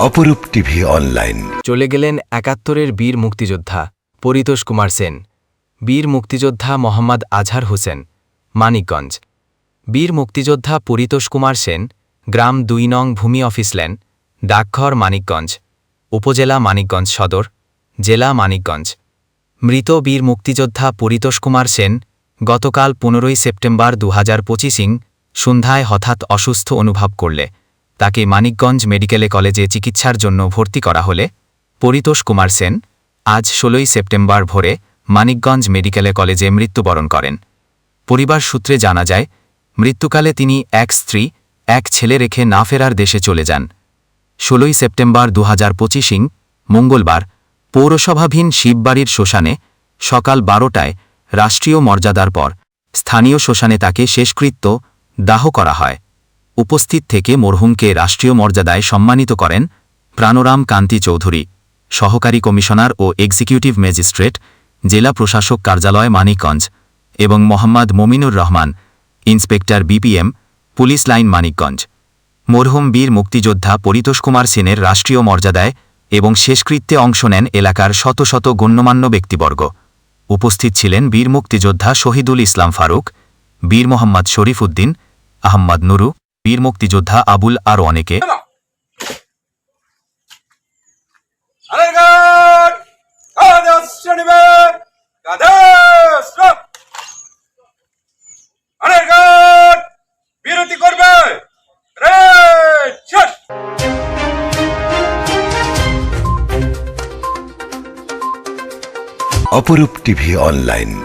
অপরূপ TV online. চলে গেলেন একাত্তরের বীর মুক্তিযোদ্ধা পরিতোষ কুমার সেন। বীর মুক্তিযোদ্ধা মোহাম্মদ আজহার হোসেন, মানিকগঞ্জ। বীর মুক্তিযোদ্ধা পরিতোষ কুমার সেন, গ্রাম দুই নং ভূমি অফিস ল্যান ডাকঘর মানিকগঞ্জ, উপজেলা মানিকগঞ্জ সদর, জেলা মানিকগঞ্জ। মৃত বীর মুক্তিযোদ্ধা পরিতোষ কুমার সেন গতকাল পনেরোই সেপ্টেম্বর দু হাজার সন্ধ্যায় হঠাৎ অসুস্থ অনুভব করলে। তাকে মানিকগঞ্জ মেডিকেলে কলেজে চিকিৎসার জন্য ভর্তি করা হলে, পরিতোষ কুমার সেন আজ ষোলোই সেপ্টেম্বর ভোরে মানিকগঞ্জ মেডিকেলে কলেজে মৃত্যুবরণ করেন। পরিবার সূত্রে জানা যায়, মৃত্যুকালে তিনি এক স্ত্রী, এক ছেলে রেখে না ফেরার দেশে চলে যান। ষোলোই সেপ্টেম্বর দু হাজার পঁচিশিং মঙ্গলবার, পৌরসভাধীন শিববাড়ির শ্মশানে সকাল বারোটায় রাষ্ট্রীয় মর্যাদার পর স্থানীয় শ্মশানে তাকে শেষকৃত্য দাহ করা হয়। উপস্থিত থেকে মরহুমকে রাষ্ট্রীয় মর্যাদায় সম্মানিত করেন প্রাণরাম কান্তি চৌধুরী, সহকারী কমিশনার ও এক্সিকিউটিভ ম্যাজিস্ট্রেট, জেলা প্রশাসক কার্যালয় মানিকগঞ্জ এবং Mohammad Mominur Rahman, inspector BPM, police line Manikganj. মরহুম বীর মুক্তিযোদ্ধা পরিতোষ কুমার সেনের রাষ্ট্রীয় মর্যাদায় এবং শেষকৃত্যে অংশ নেন এলাকার শত শত গণ্যমান্য ব্যক্তিবর্গ। উপস্থিত ছিলেন বীর মুক্তিযোদ্ধা শহীদুল ইসলাম ফারুক, বীর মোহাম্মদ শরীফ উদ্দিন, আহম্মদ নুরু বীর মুক্তিযোদ্ধা আবুল আরও অনেকে। বিরতি করবে। Red shot Aparup TV online.